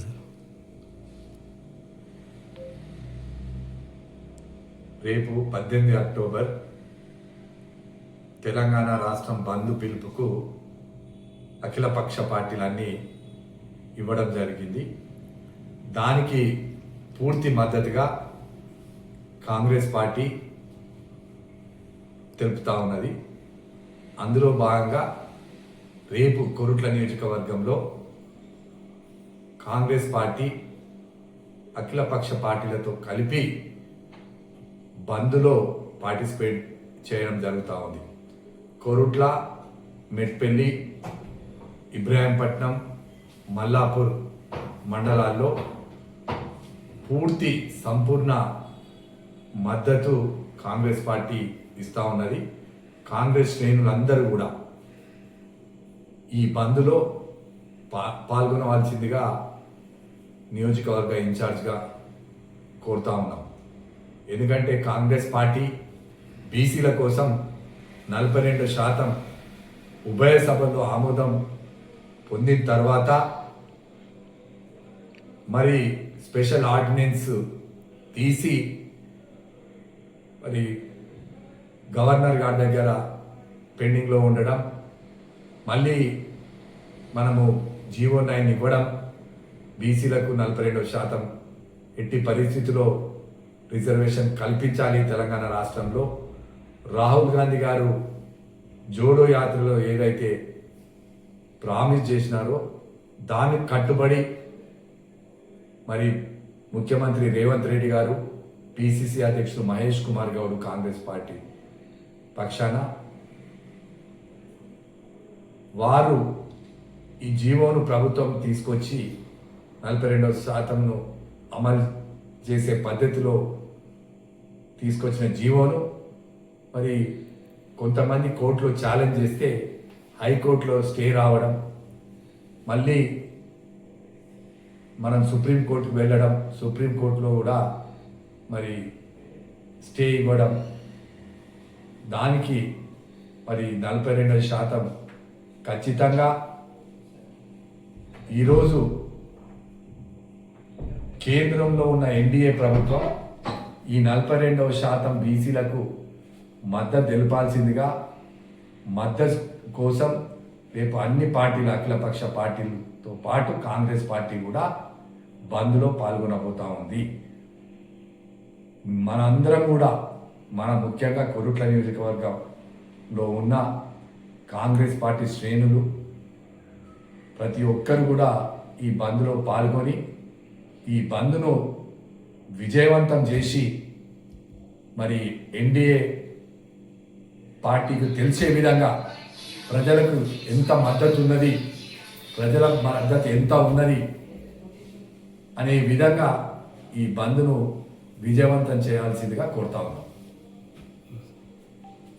Sir రేపు పద్దెనిమిది October Telangana రాష్ట్రం బంద్ పిలుపుకు అఖిలపక్ష పార్టీలన్నీ ఇవ్వడం జరిగింది. దానికి పూర్తి మద్దతుగా కాంగ్రెస్ పార్టీ తెలుపుతా ఉన్నది. అందులో భాగంగా రేపు కొరుట్ల నియోజకవర్గంలో కాంగ్రెస్ పార్టీ అఖిలపక్ష పార్టీలతో కలిపి బంద్లో పార్టిసిపేట్ చేయడం జరుగుతూ ఉంది. కొరుట్ల మెట్పెల్లి ఇబ్రాహీంపట్నం మల్లాపూర్ మండలాల్లో పూర్తి సంపూర్ణ మద్దతు కాంగ్రెస్ పార్టీ ఇస్తూ ఉన్నది. కాంగ్రెస్ శ్రేణులందరూ కూడా ఈ బంద్లో పా పాల్గొనవలసిందిగా నియోజకవర్గ ఇన్ఛార్జ్గా కోరుతా ఉన్నాం. ఎందుకంటే కాంగ్రెస్ పార్టీ బీసీల కోసం నలభై రెండు శాతం ఉభయ సభలో ఆమోదం పొందిన తర్వాత మరి స్పెషల్ ఆర్డినెన్స్ తీసి మరి గవర్నర్ గారి దగ్గర పెండింగ్లో ఉండడం మళ్ళీ మనము జీవో నైన్ ఇవ్వడం బీసీలకు నలభై రెండు శాతం ఎట్టి పరిస్థితిలో రిజర్వేషన్ కల్పించాలి తెలంగాణ రాష్ట్రంలో. రాహుల్ గాంధీ గారు జోడో యాత్రలో ఏదైతే ప్రామిస్ చేసినారో దానికి కట్టుబడి మరి ముఖ్యమంత్రి రేవంత్ రెడ్డి గారు పిసిసి అధ్యక్షుడు మహేష్ కుమార్ గౌడ్ కాంగ్రెస్ పార్టీ పక్షాన వారు ఈ జీవోను ప్రభుత్వం తీసుకొచ్చి నలభై రెండవ శాతంను అమలు చేసే పద్ధతిలో తీసుకొచ్చిన జీవోను మరి కొంతమంది కోర్టులో ఛాలెంజ్ చేస్తే హైకోర్టులో స్టే రావడం మళ్ళీ మనం సుప్రీంకోర్టుకు వెళ్ళడం సుప్రీంకోర్టులో కూడా మరి స్టే ఇవ్వడం దానికి మరి నలభై రెండు శాతం ఖచ్చితంగా ఈరోజు కేంద్రంలో ఉన్న ఎన్డీఏ ప్రభుత్వం ఈ నలభై రెండవ శాతం బీసీలకు మద్దతు తెలపాల్సిందిగా మద్దతు కోసం రేపు అన్ని పార్టీలు అఖిలపక్ష పార్టీలతో పాటు కాంగ్రెస్ పార్టీ కూడా బంద్లో పాల్గొనబోతా ఉంది. మనందరం కూడా మన ముఖ్యంగా కొరుట్ల నియోజకవర్గంలో ఉన్న కాంగ్రెస్ పార్టీ శ్రేణులు ప్రతి ఒక్కరు కూడా ఈ బంద్లో పాల్గొని ఈ బంద్ను విజయవంతం చేసి మరి ఎన్డీఏ పార్టీకి తెలిసే విధంగా ప్రజలకు ఎంత మద్దతు ఉన్నది ప్రజల మద్దతు ఎంత ఉన్నది అనే విధంగా ఈ బంద్ను విజయవంతం చేయాల్సిందిగా కోరుతా ఉన్నాం.